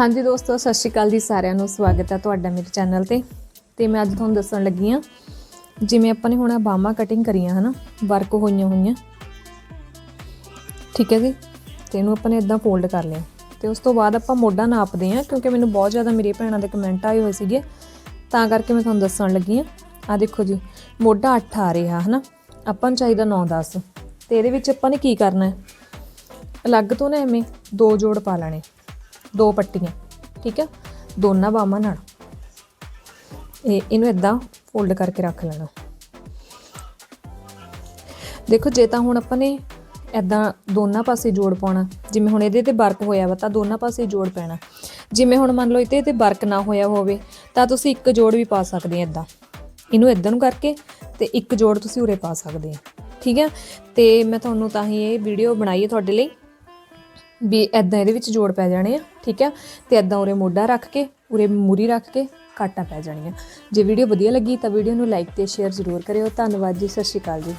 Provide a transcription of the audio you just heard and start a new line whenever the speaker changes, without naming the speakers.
ਹਾਂਜੀ ਦੋਸਤੋ, ਸਤਿ ਸ਼੍ਰੀ ਅਕਾਲ ਜੀ ਸਾਰਿਆਂ ਨੂੰ। ਸਵਾਗਤ ਹੈ ਤੁਹਾਡਾ ਮੇਰੇ ਚੈਨਲ ਤੇ। ਤੇ ਮੈਂ ਅੱਜ ਤੁਹਾਨੂੰ ਦੱਸਣ ਲੱਗੀ ਆ ਜਿਵੇਂ ਆਪਾਂ ਨੇ ਹੁਣ ਬਾਹਾਂ ਕਟਿੰਗ ਕਰੀਆਂ, ਹਨਾ? ਵਰਕ ਹੋਈਆਂ ਹੋਈਆਂ। ਠੀਕ ਹੈ ਜੀ? ਤੇ ਇਹਨੂੰ ਆਪਾਂ ਨੇ ਇਦਾਂ ਫੋਲਡ ਕਰ ਲਿਆ। ਤੇ ਉਸ ਤੋਂ ਬਾਅਦ ਆਪਾਂ ਮੋਢਾ ਨਾਪਦੇ ਆ ਕਿਉਂਕਿ ਮੈਨੂੰ ਬਹੁਤ ਜ਼ਿਆਦਾ ਮੇਰੀ ਭੈਣਾਂ ਦੇ ਕਮੈਂਟ ਆਏ ਹੋਏ ਸੀਗੇ। ਤਾਂ ਕਰਕੇ ਮੈਂ ਤੁਹਾਨੂੰ ਦੱਸਣ ਲੱਗੀ ਆ ਆ ਦੇਖੋ ਜੀ, ਮੋਢਾ 8 ਆ ਰਿਹਾ, ਹਨਾ? ਆਪਾਂ ਨੂੰ ਚਾਹੀਦਾ 9 10 ਤੇ ਇਹਦੇ ਵਿੱਚ ਆਪਾਂ ਨੇ ਕੀ ਕਰਨਾ ਹੈ? ਅਲੱਗ ਤੋਂ ਨਾ ਐਵੇਂ ਦੋ ਜੋੜ ਪਾ ਲੈਣੇ। ਦੋ ਪੱਟੀਆਂ, ਠੀਕ ਹੈ ਦੋਨਾਂ ਬਾਹਾਂ ਨਾਲ। ਇਹ, ਇਹਨੂੰ ਇਦਾਂ ਫੋਲਡ ਕਰਕੇ ਰੱਖ ਲੈਣਾ। ਦੇਖੋ, ਜੇ ਤਾਂ ਹੁਣ ਆਪਾਂ ਨੇ ਇਦਾਂ ਦੋਨਾਂ ਪਾਸੇ ਜੋੜ ਪਾਉਣਾ, ਜਿਵੇਂ ਹੁਣ ਇਹਦੇ ਤੇ ਵਰਕ ਹੋਇਆ ਵਾ, ਤਾਂ ਦੋਨਾਂ ਪਾਸੇ ਜੋੜ ਪੈਣਾ। ਜਿਵੇਂ ਹੁਣ ਮੰਨ ਲਓ ਇਹਦੇ ਤੇ ਵਰਕ ਨਾ ਹੋਇਆ ਹੋਵੇ, ਤਾਂ ਤੁਸੀਂ ਇੱਕ ਜੋੜ ਵੀ ਪਾ ਸਕਦੇ ਆ ਇਦਾਂ ਇਹਨੂੰ ਇਦਾਂ ਨੂੰ ਕਰਕੇ ਤੇ ਇੱਕ ਜੋੜ ਤੁਸੀਂ ਉਰੇ ਪਾ ਸਕਦੇ ਆ, ਠੀਕ ਹੈ ਤੇ ਮੈਂ ਤੁਹਾਨੂੰ ਤਾਂ ਹੀ ਇਹ ਵੀਡੀਓ ਬਣਾਈ ਹੈ ਤੁਹਾਡੇ ਲਈ। ਵੀ ਐਦਾਂ ਇਹਦੇ ਵਿੱਚ ਜੋੜ ਪੈ ਜਾਣੇ ਆ, ਠੀਕ ਆ? ਤੇ ਐਦਾਂ ਉਰੇ ਮੋਢਾ ਰੱਖ ਕੇ, ਉਰੇ ਮੂਰੀ ਰੱਖ ਕੇ ਕਾਟਾ ਪੈ ਜਾਣੀਆਂ। ਜੇ ਵੀਡੀਓ ਵਧੀਆ ਲੱਗੀ ਤਾਂ ਵੀਡੀਓ ਨੂੰ ਲਾਈਕ ਤੇ ਸ਼ੇਅਰ ਜ਼ਰੂਰ ਕਰਿਓ। ਧੰਨਵਾਦ ਜੀ, ਸਤਿ ਸ਼੍ਰੀ ਅਕਾਲ ਜੀ।